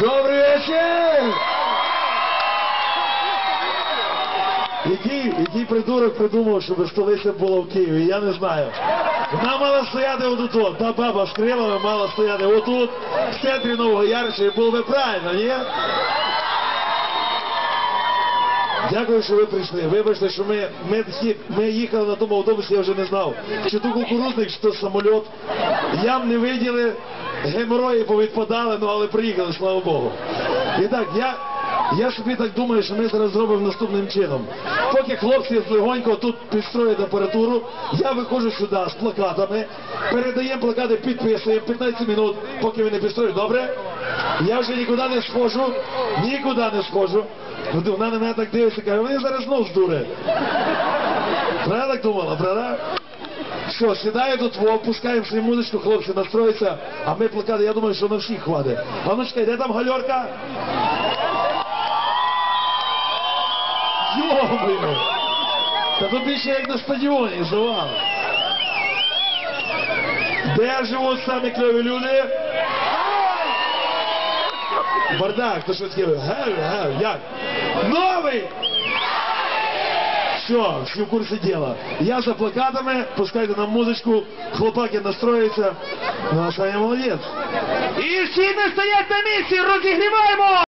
Добрий вечір! Який, який придурок придумав, щоб столиця була в Києві, я не знаю. Вона мала стояти отут, та баба з крилами мала стояти отут, в центрі Нового Ярича, і було би правильно, ні? Дякую, що ви прийшли. Вибачте, що ми, ми, ми їхали на тому автобусі, я вже не знав, чи то кукурузник, чи то самоліт. Ям не виділи, геморої повідпадали, ну але приїхали, слава Богу. І так, я, я собі так думаю, що ми зараз зробимо наступним чином. Поки хлопці легонько тут підстроять апаратуру, я виходжу сюди з плакатами, передаємо плакати, підписуємо 15 минут, поки ви не підстроїть. Добре? Я вже нікуди не схожу, нікуди не схожу. Вона на мене так дивиться, каже, вони зараз знов здурять. Правда так думала, правда? Що, сідає тут, во, пускаємо свою музичку, хлопці настроїться, а ми плакати, я думаю, що на всіх хватить. А ну чекай, де там гальорка? Йо-моє! Та тут більше як на стадіоні, завал. Де живуть самі кльові люди? Бардак, то що таке? Гев, гев, як? Новий! Все, всі в курсі діла. Я за плакатами, пускайте нам музичку, хлопаки настроюються. Ну, а Саня молодець. І всі не стоять на місці, розігріваємо!